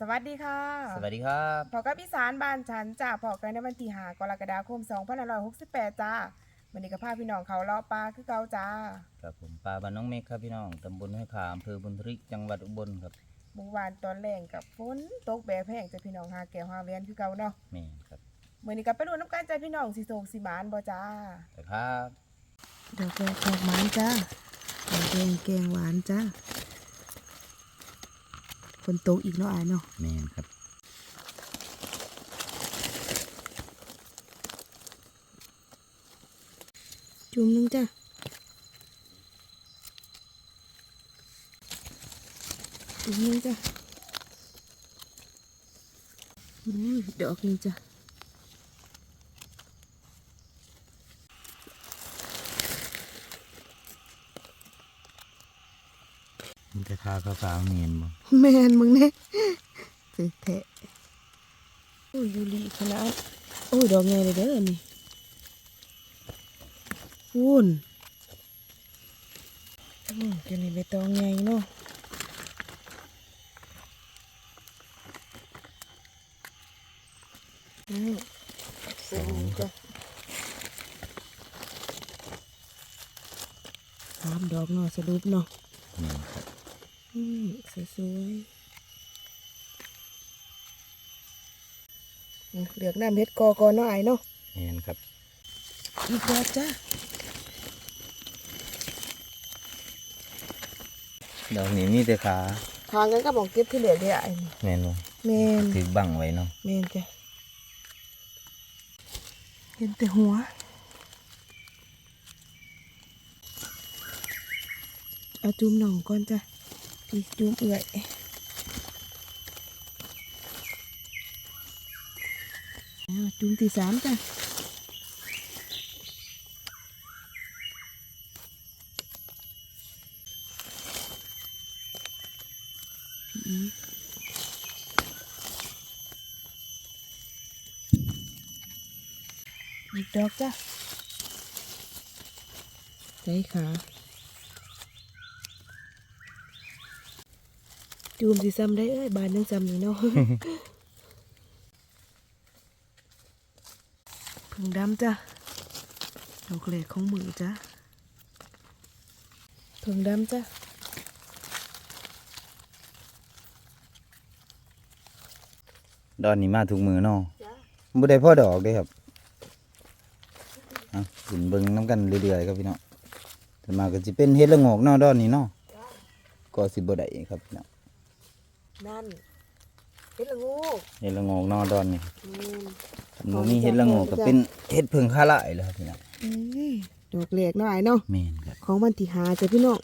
สวัสดีค่ะสวัสดีครับพอกับอีสานบ้านฉันจ้าพอกันในวันที่5กรกฎาคม2568จ้าวันนี้ก็พาพี่น้องเขาเลาะปลาคือเก่าจ้าครับผมปลาบ้านน้องเมฆครับพี่น้องตำบลห้วยขาอำเภอบุญทริกจังหวัดอุบลครับเมื่อวานตอนแรงกับฝนตกแบบแห้งจ้าพี่น้องหาแก้วหาเวียนคือเก่าเนาะแม่นครับมื้อนี้ก็ไปดูน้ำกันจ้าพี่น้องสิโศกสิหมานบ่จ้าแต่ครับดอกแกงแกงหวานจ้าดอกแกงแกงหวานจ้า ฝนตกอีกเนาะอายเนาะแม่นครับจุ่มหนึงจ้าจุ่มหนึงจ้าอืมดอกนี้จ้ามันจะ ทาขาวๆเนียนบ่แมนมึงเนี่ยเตะแทะโอ้ยยูรีขนาดโอ้ยดอกไงเลยเด้อนี่วุ่นอืมจะนี่ใบตองไงเนาะอืมสองจ้ะสามดอกเนาะสรุปเนาะแม่นครับ อืมสวยๆอืมเหลือกน้ำเฮ็ดกอกอเนาะไอายเนาะแม่นครับ อีกดอกจ้าดอกนี้มีแต่ขาทางกันก็บอกเก็บที่เหลือเดียวไอ้นี่แม่นบ่แมนถือบังไว้เนาะแมนจ้ะเห็นแต่หัวเอาจุ่มหน่องก่อนจ้ะ พี่จุ่มเอื่อยเอาจุ่มที่สาม จ้ะอีกอีกดอกจ้ะใจขาจูมสิซ้ำได้เอ้ยบานนึงซ้ำนี่เนาะผึ่งดำจ้ะดอกเล็กของมือจ้ะผึ่งดำจ้ะดอนนี้มาทุกมือเนาะบ่ได้พ่อดอกเด้ครับอะขึ้นเบิ่งน้ำกันเรื่อยๆครับพี่น้องแต่มาก็สิเป็นเฮ็ดละโงกเนาะดอนนี้เนาะก็สิบ่ได้ครับพี่น้อง นั่นเฮ็ดละงูเฮ็ดละโงกเนาะดอนนี้อืมหนูมีเฮ็ดละโงกก็เป็นเฮ็ดเพิ่งคาละแล้วครับพี่น้องเอ้ยดอกเล็กหน่อยเนาะแม่นครับของวันที่หาจ้ะพี่น้อง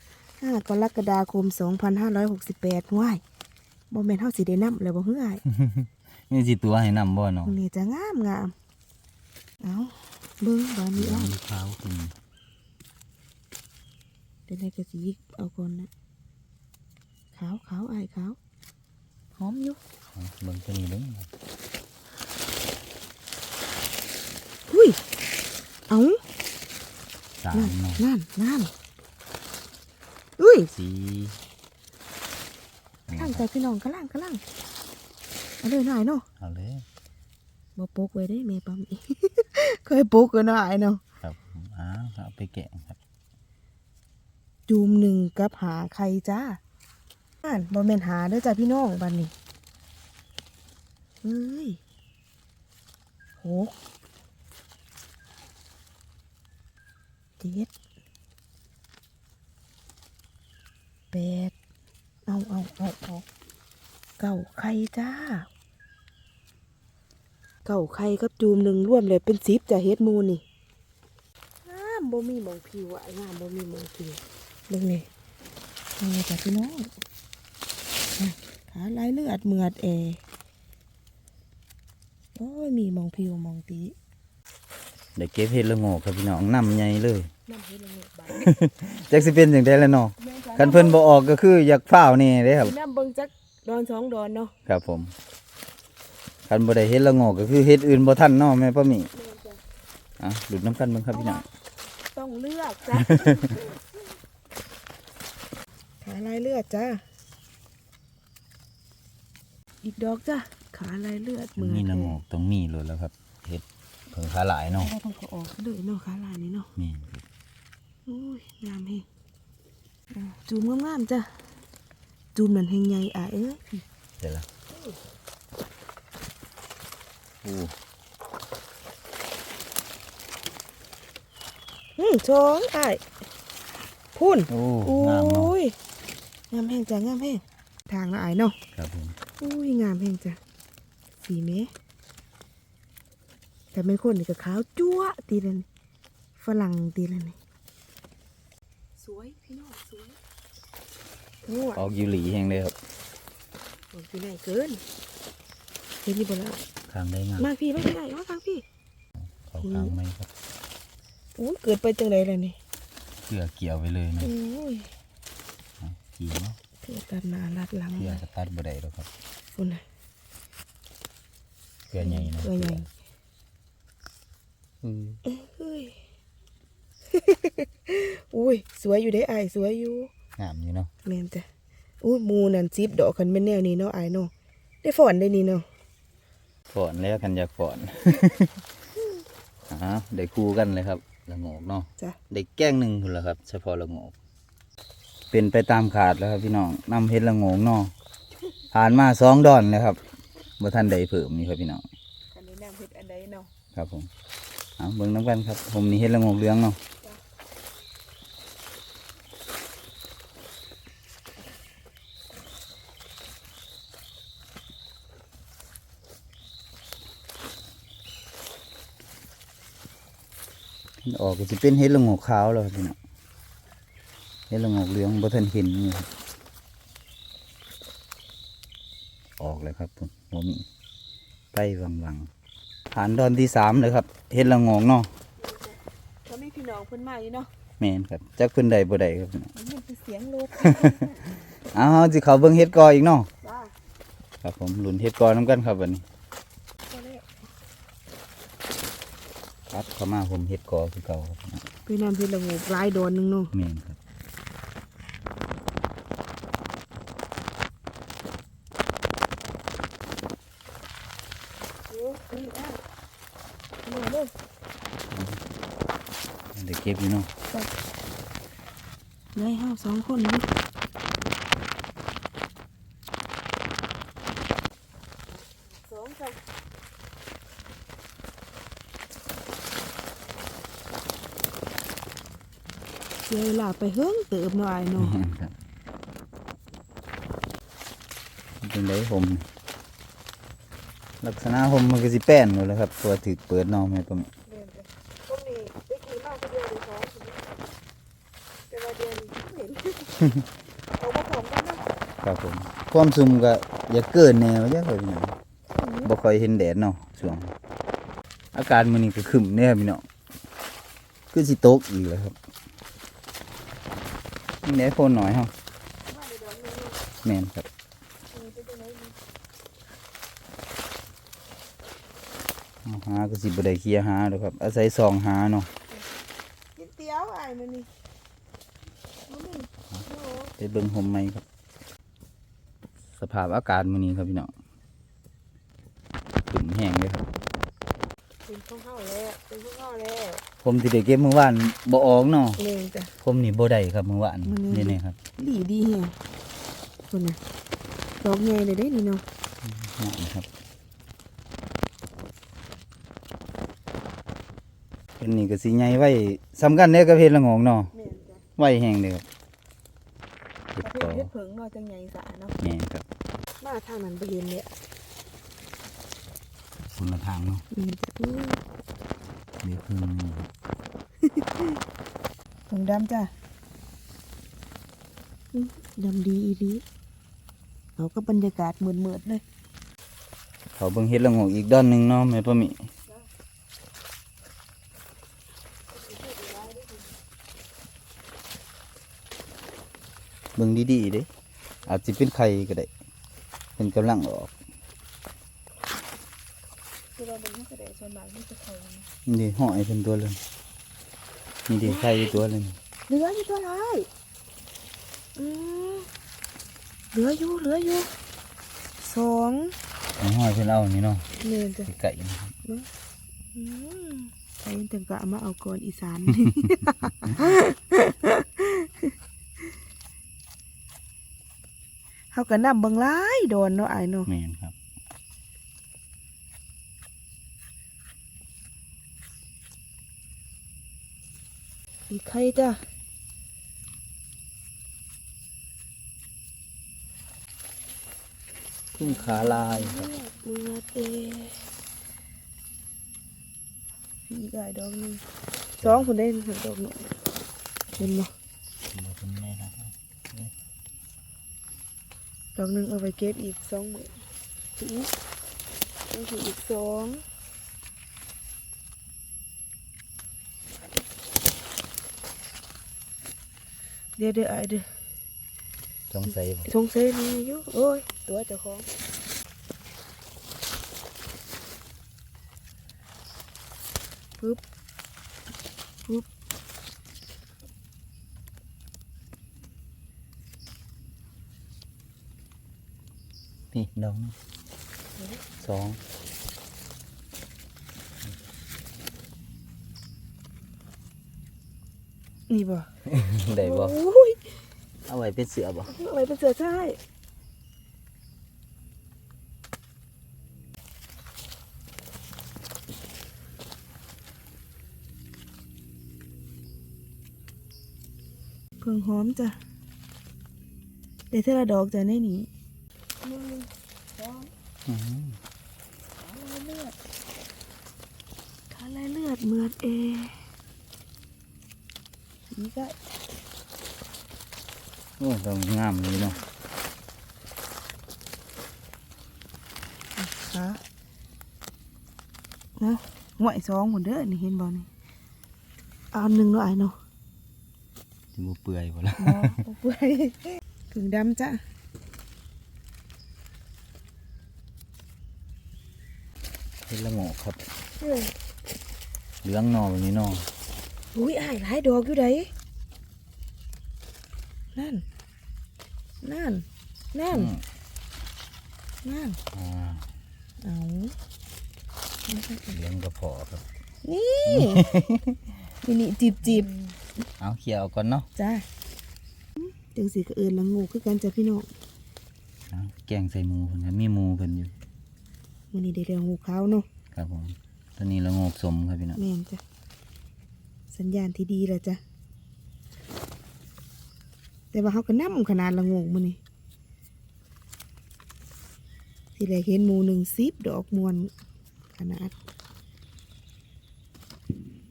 5กรกฎาคม 2568ว้ายบ่แม่นเฮาสิได้นำแล้วบ่เฮืออ้ายมีสิตัวให้นำบ่เนาะนี่จะงามงามเอาเบิ่งบานนี้เอามีขาวขึ้นเดี๋ยวได้กระสีเอาก่อนนะขาวขาวอ้ายขาวหอมอยู่เอาเบิ่งตัวนี้เด้ออุ้ยเอาสามนั่นเนาะนั่นนั่นอุ้ยสีนี่ข้างใจพี่น้องกระล่างกระล่างเอาเลยหน่อยเนาะเอาเลยบ่ปกไว้ได้แม่ปั๊มอีเคยปกกันหน่อยเนาะครับผมอ้าวเอาไปแกะครับ จูมหนึ่งกับหาใครจ้า อ่านบ่แม่นหาเด้อจ้าพี่น้องบัดนี้เฮ้ยหกเจ็ดแปดเอาเอาเอาเอาเก้าไข่จ้า เก้าไข่กับจูมหนึ่งร่วมเลยเป็นสิบจ้ะเฮ็ดมูนี่งามบ่มีมองผิวอะงามบ่มีมองผิวเบิ่งนี่นี่จ้ะพี่น้อง ขาลายเลือดเหมือดเอโอ้ยมีหมองผิวหมองตีเดี๋ยวเก็บเห็ดละโงกครับพี่น้องนำใหญ่เลยน้ำเฮ็ดละเงียบาดจักสิเป็นจังได๋ล่ะเนาะคันเพิ่นบ่ออกก็คืออยากฟ้าวนี่เด้ครับน้ำเบิ่งจักดอนสองดอนเนาะครับผมคันบ่ได้เฮ็ดละโงกก็คือเฮ็ดอื่นบ่ทันเนาะแม่ป้าหมีอะดูดน้ำกันเบิ่งครับพี่น้องต้องเลือกจ้ะขาลายเลือดจ้า อีกดอกจ้ะขาลายเลือดมือมีละโงกต้องมีเลยแล้วครับเฮ็ดเพิ่งขาหลายเนาะเราต้องก็ออกเลยเนาะขาลายนี่เนาะแม่นครับอุ้ยงามเฮงอ่าจูมงามๆจ้ะจูมนั่นเฮงใหญ่อะเอ้ยเดี๋ยวละโอ้อืมช้อนอ้ายพุ่นโอ้โอ้งามเนาะยงามแห้งจ้ะงามแห้งทางละอายเนาะครับผม อุ้ยงามแห้งจ้ะ สีเมแต่ไม่คนนี่ก็ขาวจั๊วะตีเลยนี่ฝรั่งตีเลยนี่สวยพี่น้องสวยงัวออกอยู่หลีแห่งเลยครับโอ้ยพี่ไหนเกินเห็นนี่บ่ละข้างได้งามมากพี่ไม่พี่ไหนมาทางพี่เขาข้างไหมครับโอ้ยเกิดไปจังไรเลยนี่เกลือเกี่ยวไปเลยนะโอ้ยเอาขี่เนาะเกิดตัดหนาลัดหลังเกลือก็ตัดบ่ได้หรอกครับ ฝุ่นน่ะเกลือใหญ่นะเกลือใหญ่อือเฮ้ยอุ้ยสวยอยู่ได้อายสวยอยู่งามอยู่เนาะแม่นจ้ะอุ้ยหมูนั่นซิบดอกคันเป็นแนวนี้เนาะอายเนาะได้ฝอนได้นี่เนาะฝอนแล้วกันอยากฝอนอ่าได้คู่กันเลยครับละโงกเนาะจ้ะได้แก้งหนึ่งคุณละครับ เฉพาะละโงกเป็นไปตามขาดแล้วครับพี่น้องนำเฮ็ดละโงกเนาะ ผ่านมาสองดอนแล้วครับบ่ทันใดเพิ่มนี่ครับพี่น้องอันนี้น้ำเฮ็ดอันใดเนาะครับผมเอาเบิ่งน้ำกันครับ ผมนี่เฮ็ดละโงกเหลืองเนาะออกก็จะเป็นเฮ็ดละโงกขาวแล้วครับพี่น้องเฮ็ดละโงกเหลืองบ่ทันเห็นนี่ครับ ออกเลยครับผมบ่มีไปวังวังๆผ่านดอนที่สามเลยครับเฮ็ดละโงกเนาะก็มีพี่น้องเพิ่นมาอยู่เนาะแม่นครับจักเพิ่นใดบ่ได้ครับพี่น้องมันเป็นเสียงรถเอาเฮาสิเข้าเบิ่งเฮ็ดกออีกเนาะจ้าครับผมลุ้นเฮ็ดกอนํกันครับวันนี้ก็เลยครับเข้ามาผมเฮ็ดกอคือเก่าครับไปน้ำเฮ็ดละโงกหลายดอนหนึงเนาะแม่นครับ โอ้ยนี่อะมาเลย ได้ เก็บอยู่เนาะเหลยเฮาสองคนนี่สองจ้ะเสียเวลาไปเฮิงเติบหน่อยเนาะแม่นครับเป็นไดผม ลักษณะผมมันก็สิแป้นหมดแล้วครับ ตัวถึกเปิดเนาะแม่ก็มีเรียน ครับผมความซุ่มก็อย่าเกินแนวเยอะครับพี่น้องบ่ค่อยเห็นแดดเนาะช่วง อากาศมื้อนี้ก็ครึ้มแน่พี่น้องคือสิตกอีกแล้วครับนี่แหละฝนหน่อยเฮามาเดี๋ยวเดี๋ยวนี้แม่นครับเออเป็นจังไดนี่เอาหาก็สิบ่ได้เคลียร์หาดอกครับ อาศัยซองหาเนาะกินเตี๋ยวอ้ายมื้อนี้มื้อนี้โอ้โห ไป เบิ่งห่มไหมครับ สภาพอากาศมื้อนี้ครับพี่น้องขึ้นแห้งเลยครับเป็นของเฮาแล้วเป็นของเฮาแล้วผมที่ได้เก็บเมื่อวานบ่ออกเนาะเน่จ้ะ ผมนี่บ่ได้ครับเมื่อวานมื้อนี้ นี่นี่ครับดีดีแฮะคนน่ะดอกใหญ่เลยเด้นี่เนาะนี่ครับเป็นนี่ก็สิใหญ่ไว้สำคัญเด้อกับเฮ็ดละโงงเนาะแม่นจ้ะไว้แห้งเด้อครับ เฮ็ดประเภต่ทอเฮ็ดเผิงเนาะจังใหญ่สะเนาะแม่นครับมาทางนั้นบ่เห็นเลยคนละทางเนาะแม่นจ้ะอู้เดี๋ยวคือนี่ครับเผิงดำจ้ะอื้อดำดีอีหลีเอาก็บรรยากาศมืดๆเลยเขาเบิ่งเฮ็ดละโงงอีกด้านหนึงเนาะแม่ป้าหมี บิ่งดีๆเด้อาจจะเป็นไข่ก็ได้ เป็นกำลังออกคือเราเป็นนักแสดงส่วนมากที่จะเขานี่ห่อยเป็นตัวเลยนี่เดีไข่อยู่ตัวเลยเหลืออยู่ตัวร้ายอืมเหลืออยู่เหลืออยู่สองน้องห้อยเพิ่นเอานี่เนาะเมนจ้ะไก่นะครับอืมไปถึงก็เอามาเอาก่อนอีสาน เขาก็นำเบิ่งหลายโดนเนาะไอ้ายเนาะแม่นครับอีกใครจ้ะพึ่งขาลายครับมือเตพี่อีกไอ้ดอกหนึงสองคนได้หนึ่งดอกหนึ่งเห็นบ่ บ่เพิ่นแม่นะ ด อกหนึ่งเอาไปเก็บอีกสองมือถือต้องถืออีกสองเดี๋ยวเดี๋ยวไอ้เดี๋ยวสงสัยบ่สงสัยมีอยู่โอ้ยตัวเจ้าของปึ๊บปึ๊บ นี่ดอกนึงสองนี่บ่ได้บ่โอ้ยเอาไว้เป็นเสือบ่อะไรเป็นเสือใช่เพิ่งหอมจ้ะเดี๋ยวเธอละดอกจ้ะในนี้หนึ่งสองอืม ขาลายเลือดขาลายเลือดเหมือดเอสีก็โอ้ดอกงามเลยเนาะขานะห่วยสองหมดเด้อนี่เห็นบ่นี่เอาอันหนึ่งเนาะไอ้เนาะสิบ่เปื่อยบ่ล่ะอ๋อเอาไปผึ่งดำจ้ะ เป็นละโงกครับเอ้ยเหลืองหนอแบบนี้เนาะอุ้ยอ้ายหลายดอกอยู่ไดนั่น นั่น นั่นอืมนั่นอ่าเอาเหลืองกระเพาะครับ นี่นี่นี่จีบจีบเอาเขี่ยเอาก่อนเนาะ จ้าจังสีก็เอินละงูคือกันจ้ะพี่น้องเอาแกงใส่หมูเพิ่นครับมีหมูเพิ่นอยู่ วันนี้ได้เรียงงูขาวเนาะครับผมตอนนี้ละโงกสมครับพี่น้องแม่นจ้ะสัญญาณที่ดีแล้วจ้ะแต่ว่าเขาก็นำขนาดละงูมือนี่ที่แรกเห็นหมูหนึ่งซิบดอกมวนขนาด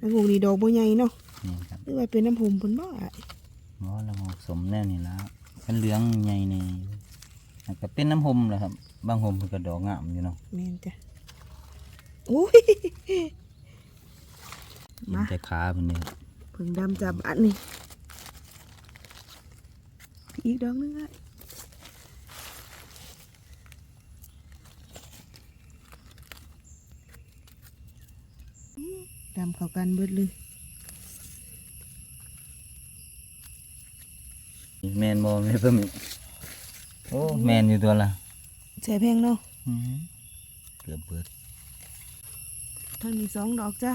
ละงูนี่ดอกบ่ใหญ่เนาะนี่ครับหรือว่าเป็นน้ำหอมเพิ่นบ่อะหมอละโงกสมแน่นี่ละเป็นเหลืองใหญ่นี่แล้ว ก็เป็นน้ำหมแหละครับ บางหมเพิ่นก็ดอกงามอยู่เนาะแม่นจ้ะโอ้ยเห็นมาแต่ขาเพิ่นนี่เพิ่งดำจับอันนี้อีกดอกหนึงอะดำเข้ากันเบิดเลยแมนบ่แม่นเพิ่น โอ้แมนอยู่ตัวละใส่แพงเนาะอื้อหือเกือบเบิดทั้งนี้สองดอกจ้ะ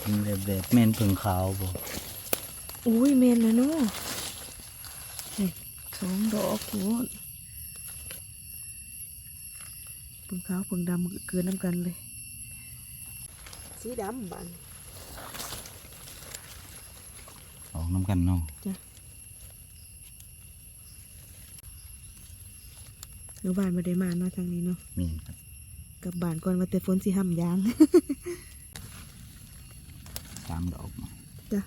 เป็นแบบแบบแมนเพิ่งขาวบ่อุ้ยเมนแล้วเนาะนี่สองดอกโหดเพิ่งขาวเพิ่งดำเกินน้ำกันเลย สีดำบันออก น้ำกันเนาะหรือบ้านมาได้มาเนาะทางนี้เนาะแม่นครับกลับบ้านก่อนว่าแต่ฝนสิห้ำยางสามดอกเนาะจ้ะ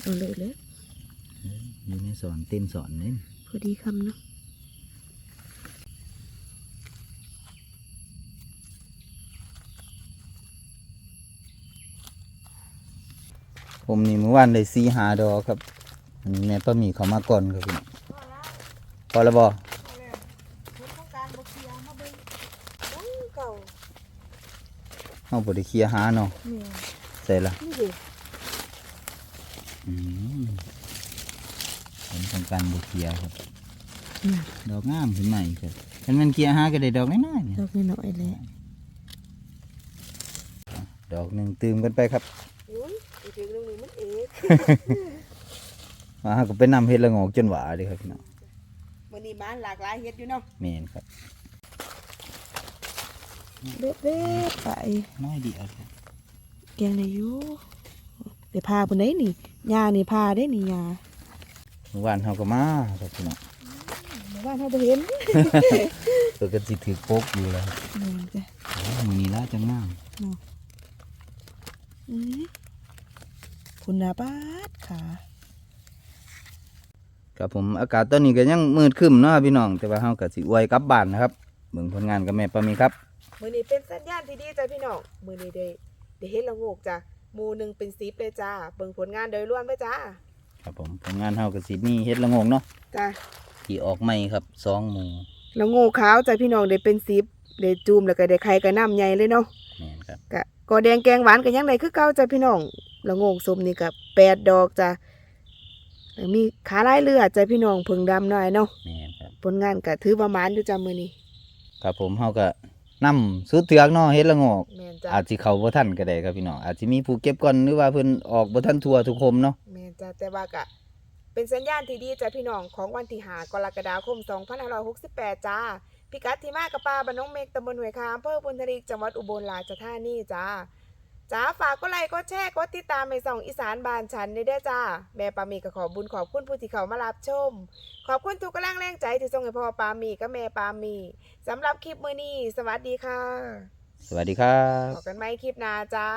เอาเลยเลยเอ้ยอยู่ในสอนเต็มสอนเลยพอดีคำเนาะ ผมนี่เมื่อวานได้สีหาดอกครับอันนี้แม่ป้าหมีเขามาก่อนครับพี่น้องพอแล้วบ่ฝนต้องการบกเสียมาเบิ่งเก่าเฮาบ่ได้เคลียร์หาเนาะเนี่ยใส่ละนี่ดิอืมผลของการบุกเกียร์ครับน่ะดอกงามขึ้นใหม่ครับคันมันเกียร์ห้าก็ได้ดอกน้อยๆเนี่ยดอกน้อยๆเลยดอกหนึ่งตืมกันไปครับ อุ้ยอีกถึงนึงมันเอกมาก็ไปนำเฮ็ดละงอกจนหวาเลยครับพี่น้องวันนี้บ้านหลากหลายเฮ็ดอยู่เนาะเมนครับเบ็ดเบ็ดไปน้อยเดียวแกงได้อยู่เดี๋ยวพาเพิ่นได้นี่ยานี่พาได้นี่ยาเมื่อวานเขาก็มาครับพี่น้องหมู่บ้านเฮาบ่เห็นตัวกันสิถือโป๊กอยู่แล้วม่นจ้ะโอ้ยมือนี้ละจังงามอื้อ คุณนาบาดขาครับผมอากาศตอนนี้ก็ยังมืดครึ้มเนาะพี่น้อง แต่ว่าเฮาก็สิอวยกลับบ้านนะครับเบิ่งผลงานกับแม่ปามีครับ มื้อนี้เป็นสัญญาณที่ดีจ้ะพี่น้อง มื้อนี้ได้ได้เฮ็ดละโงกจ้ะหมู่หนึงเป็น10เลยจ้า เบิ่งผลงานโดยรวมไปจ้า ครับผมผลงานเฮาก็สิมีเฮ็ดละโงงเนาะจ้ะที่ออกใหม่ครับสองหมู่ละโงกขาวจ้ะพี่น้องได้เป็น10ได้จูมแล้วก็ได้ไข่กับน้ำใหญ่เลยเนาะแม่นครับกะกอแดงแกงหวานก็ยังได้คือเก่าจ้ะพี่น้อง ละโงกสมนี่ก็แปดดอกจ้ะแล้วมีขาลายเลือดจ้ะพี่น้องเพิ่งดำหน่อยเนาะแม่นครับผลงานก็ถือว่าหมานอยู่จ้ะมื้อนี้ครับผมเฮาก็นำสุดเถือกเนาะเฮ็ดละโงกแม่นจ้ะอาจสิเข้าบ่ทันก็ได้ครับพี่น้องอาจสิมีผู้เก็บก่อนหรือว่าเพิ่นออกบ่ทันทั่วทุกคมเนาะแม่นจ้ะแต่ว่าก็เป็นสัญญาณที่ดีจ้ะพี่น้องของวันที่5กรกฎาคม2568จ้าพิกัดที่มากับปลาบ้านน้องเมกตำบลห้วยคาอำเภอพุนทรีจังหวัดอุบลราชธานีจ้า จ้าฝากก็ไลค์ก็แชร์ก็ติดตามให้ส่องอีสานบ้านฉันได้เด้อจ้า แม่ปามีก็ขอบุญขอบคุณผู้ที่เขามารับชม ขอบคุณทุกกำลังแรงใจที่ส่งให้พ่อปามีกับแม่ปามีสำหรับคลิปมื้อนี้สวัสดีค่ะสวัสดีครับ พบกันใหม่คลิปหน้าจ้า